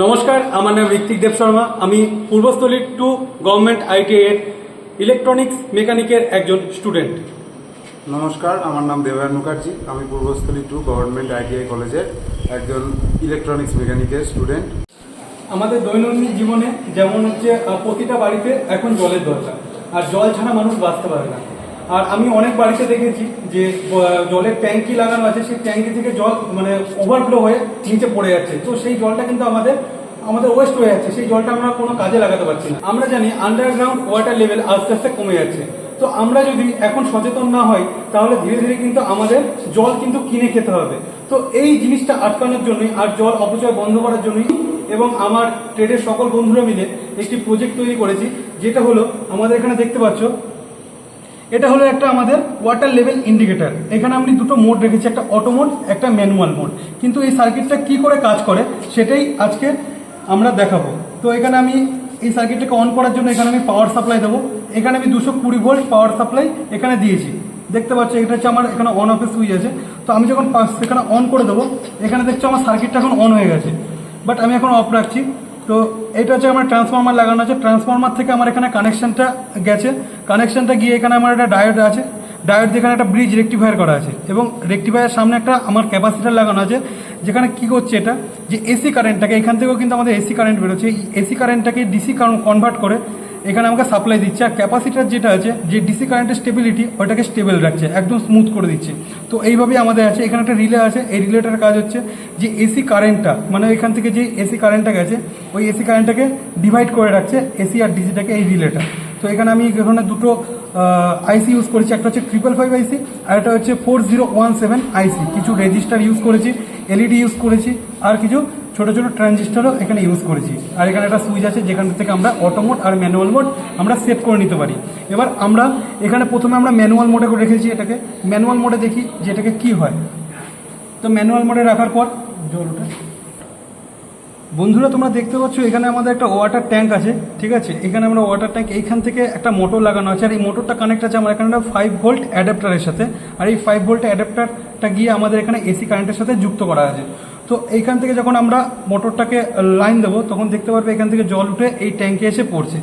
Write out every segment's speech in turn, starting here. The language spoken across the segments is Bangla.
নমস্কার আমার নাম ঋত্বিক দেব শর্মা। আমি পূর্বস্থলী টু গভর্নমেন্ট আইটিআই এর ইলেকট্রনিক্স মেকানিকের একজন স্টুডেন্ট নমস্কার আমার নাম দেবায়ন মুখার্জি। আমি পূর্বস্থলী টু গভর্নমেন্ট আইটিআই কলেজের একজন ইলেকট্রনিক্স মেকানিকের স্টুডেন্ট আমাদের দৈনন্দিন জীবনে যেমন হচ্ছে প্রতিটা বাড়িতে এখন জলের দরকার। আর জল ছাড়া মানুষ বাঁচতে পারে না। আর আমি অনেক বাড়িতে দেখেছি যে জলের ট্যাঙ্কি লাগানো আছে, সেই ট্যাঙ্কি থেকে জল মানে ওভারফ্লো হয়ে নিচে পড়ে যাচ্ছে। তো সেই জলটা কিন্তু আমাদের আমাদের ওয়েস্ট হয়ে যাচ্ছে। সেই জলটা আমরা কোনো কাজে লাগাতে পারছি না। আমরা জানি আন্ডারগ্রাউন্ড ওয়াটার লেভেল আস্তে আস্তে কমে যাচ্ছে। তো আমরা যদি এখন সচেতন না হই তাহলে ধীরে ধীরে কিন্তু আমাদের জল কিন্তু কিনে খেতে হবে। তো এই জিনিসটা আটকানোর জন্যই আর জল অপচয় বন্ধ করার জন্যই এবং আমার ট্রেডের সকল বন্ধুরা মিলে একটি প্রজেক্ট তৈরি করেছি, যেটা হলো আমাদের এখানে দেখতে পাচ্ছ এটা হলো একটা আমাদের ওয়াটার লেভেল ইন্ডিকেটর এখানে আমি দুটো মোড রেখেছি, একটা অটো মোড একটা ম্যানুয়াল মোড কিন্তু এই সার্কিটটা কি করে কাজ করে, সেটাই আজকে আমরা দেখাবো। তো এখানে আমি এই সার্কিটটাকে অন করার জন্য এখানে আমি পাওয়ার সাপ্লাই দেবো। এখানে আমি দুশো কুড়ি ভোল্ট পাওয়ার সাপ্লাই এখানে দিয়েছি। দেখতে পাচ্ছ, এটা হচ্ছে আমার এখানে অন অফের সুইচ আছে। তো আমি যখন সেখানে অন করে দেবো, এখানে দেখছ আমার সার্কিটটা এখন অন হয়ে গেছে। বাট আমি এখন অফ রাখছি। তো এটা হচ্ছে আমার ট্রান্সফর্মার লাগানো আছে। ট্রান্সফর্মার থেকে আমার এখানে কানেকশনটা গেছে। কানেকশনটা গিয়ে এখানে আমার একটা ডায়োড আছে। ডায়োড যেখানে একটা ব্রিজ রেক্টিফায়ার করা আছে এবং রেক্টিফায়ার সামনে একটা আমার ক্যাপাসিটার লাগানো আছে, যেখানে কি করছে এটা? যে এসি কারেন্টটাকে এখান থেকেও কিন্তু আমাদের এসি কারেন্ট বেরোচ্ছে। এসি কারেন্টটাকে ডিসি কনভার্ট করে এখানে আমাকে সাপ্লাই দিচ্ছে। আর ক্যাপাসিটার যেটা আছে, যে ডিসি কারেন্টের স্টেবিলিটি ওটাকে স্টেবল রাখছে, একদম স্মুথ করে দিচ্ছে। তো এইভাবেই আমাদের আছে। এখানে একটা রিলে আছে। এই রিলেটার কাজ হচ্ছে যে এসি কারেন্টটা মানে এখান থেকে যে এসি কারেন্টটা গেছে, ওই এসি কারেন্টটাকে ডিভাইড করে রাখছে এসি আর ডিসিটাকে এই রিলেটা তো এখানে আমি এখানে দুটো আইসি ইউজ করেছি। একটা হচ্ছে ট্রিপল ফাইভ আইসি আর একটা হচ্ছে four zero one seven IC কিছু রেজিস্টার ইউজ করেছি এলইডি ইউজ করেছি আর কিছু ছোট ছোট ট্রানজিস্টারও এখানে ইউজ করেছি। আর এখানে একটা সুইচ আছে, যেখান থেকে আমরা অটো মোড আর ম্যানুয়াল মোড আমরা সেট করে নিতে পারি। এবার আমরা এখানে প্রথমে আমরা ম্যানুয়াল মোডে করে রেখেছি এটাকে। ম্যানুয়াল মোডে দেখি যে এটাকে কী হয়। তো ম্যানুয়াল মোডে রাখার পর, জল ওঠে। বন্ধুরা, তোমরা দেখতে পাচ্ছ এখানে আমাদের একটা ওয়াটার ট্যাঙ্ক আছে, ঠিক আছে? এখানে আমরা ওয়াটার ট্যাঙ্ক এইখান থেকে একটা মোটর লাগানো আছে, আর এই মোটরটা কানেক্ট আছে আমার এখানে ফাইভ ভোল্ট অ্যাডাপ্টারের সাথে। আর এই ফাইভ ভোল্ট অ্যাডাপ্টারটা গিয়ে আমাদের এখানে এসি কারেন্টের সাথে যুক্ত করা আছে। তো এইখান থেকে যখন আমরা মোটরটাকে লাইন দেবো, তখন দেখতে পারবে এখান থেকে জল উঠে এই ট্যাঙ্কে এসে পড়ছে।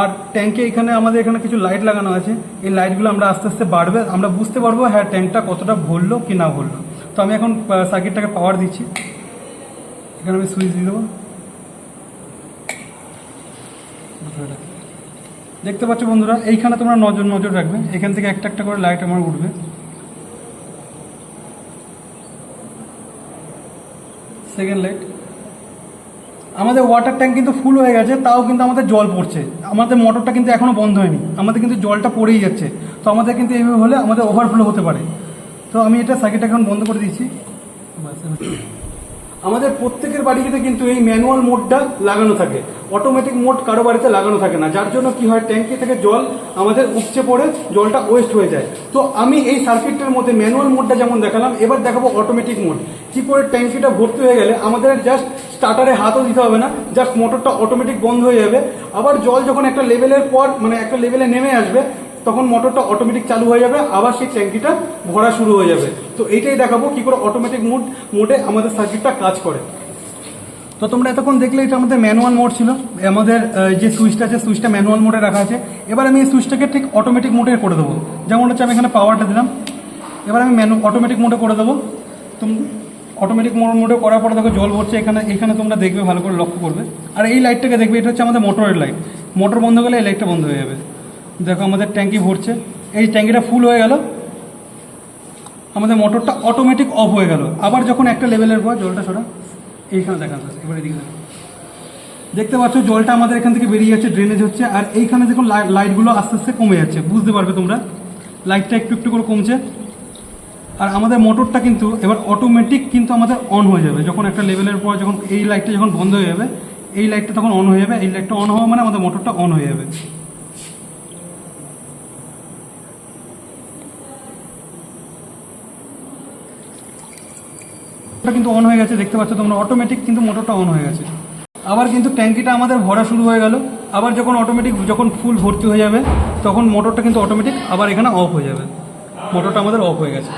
আর ট্যাঙ্কে এখানে আমাদের এখানে কিছু লাইট লাগানো আছে। এই লাইটগুলো আমরা আস্তে আস্তে বাড়বে, আমরা বুঝতে পারব হ্যাঁ ট্যাঙ্কটা কতটা ভরলো কি না ভরলো। তো আমি এখন সার্কিটটাকে পাওয়ার দিচ্ছি। এখানে আমি সুইচ দিয়ে দেবো। দেখতে পাচ্ছ বন্ধুরা, এইখানে তোমরা নজর নজর রাখবে। এখান থেকে একটা একটা করে লাইট আমার উঠবে। সেকেন্ড লাইট আমাদের ওয়াটার ট্যাঙ্ক কিন্তু ফুল হয়ে গেছে, তাও কিন্তু আমাদের জল পড়ছে। আমাদের মোটরটা কিন্তু এখনও বন্ধ হয়নি। আমাদের কিন্তু জলটা পড়েই যাচ্ছে। তো আমাদের কিন্তু এইভাবে হলে আমাদের ওভারফ্লো হতে পারে। তো আমি এটা সার্কিটটা এখন বন্ধ করে এবার আমাদের প্রত্যেকের বাড়িতে কিন্তু এই ম্যানুয়াল মোডটা লাগানো থাকে। অটোমেটিক মোড কারও বাড়িতে লাগানো থাকে না। যার জন্য কি হয়, ট্যাঙ্কি থেকে জল আমাদের উপচে পড়ে, জলটা ওয়েস্ট হয়ে যায়। তো আমি এই সার্কিটটার মধ্যে ম্যানুয়াল মোডটা যেমন দেখালাম, এবার দেখাবো অটোমেটিক মোড কি করে ট্যাঙ্কিটা ভর্তি হয়ে গেলে আমাদের জাস্ট স্টার্টারে হাতও দিতে হবে না জাস্ট মোটরটা অটোমেটিক বন্ধ হয়ে যাবে। আবার জল যখন একটা লেভেলের পর মানে একটা লেভেলে নেমে আসবে তখন মোটরটা অটোমেটিক চালু হয়ে যাবে, আবার সেই ট্যাঙ্কিটা ভরা শুরু হয়ে যাবে। তো এইটাই দেখাবো কি করে অটোমেটিক মোড মোডে আমাদের সার্কিটটা কাজ করে। তো তোমরা এতক্ষণ দেখলে এটা আমাদের ম্যানুয়াল মোড ছিল। আমাদের যে সুইচটা আছে সুইচটা ম্যানুয়াল মোডে রাখা আছে। এবার আমি এই সুইচটাকে ঠিক অটোমেটিক মোডে করে দেবো। যেমন হচ্ছে আমি এখানে পাওয়ারটা দিলাম। এবার আমি ম্যানু অটোমেটিক মোডে করে দেবো। তুমি অটোমেটিক মোড মোডে করার পরে দেখো জল ভরছে এখানে এখানে তোমরা দেখবে ভালো করে লক্ষ্য করবে। আর এই লাইটটাকে দেখবে, এটা হচ্ছে আমাদের মোটরের লাইট মোটর বন্ধ গেলে এই লাইটটা বন্ধ হয়ে যাবে। দেখো আমাদের ট্যাঙ্কি ভরছে। এই ট্যাঙ্কিটা ফুল হয়ে গেল। আমাদের মোটরটা অটোমেটিক অফ হয়ে গেল। আবার যখন একটা লেভেলের পর, জলটা ছড়া এইখানে দেখান যাচ্ছে এবার এদিকে। দেখতে পাচ্ছ, জলটা আমাদের এখান থেকে বেরিয়ে যাচ্ছে ড্রেনেজ হচ্ছে, আর এইখানে দেখুন লাইটগুলো আস্তে আস্তে কমে যাচ্ছে। বুঝতে পারবে তোমরা? লাইটটা একটু একটু করে কমছে। আর আমাদের মোটরটা কিন্তু এবার অটোমেটিক কিন্তু আমাদের অন হয়ে যাবে। যখন একটা লেভেলের পর যখন এই লাইটটা যখন বন্ধ হয়ে যাবে, এই লাইটটা তখন অন হয়ে যাবে। এই লাইটটা অন হওয়া মানে আমাদের মোটরটা অন হয়ে যাবে। মোটরটা কিন্তু অন হয়ে গেছে, দেখতে পাচ্ছ তোমরা অটোমেটিক কিন্তু মোটরটা অন হয়ে গেছে। আবার কিন্তু ট্যাঙ্কিটা আমাদের ভরা শুরু হয়ে গেল। আবার যখন অটোমেটিক যখন ফুল ভর্তি হয়ে যাবে, তখন মোটরটা কিন্তু অটোমেটিক আবার এখানে অফ হয়ে যাবে। মোটরটা আমাদের অফ হয়ে গেছে।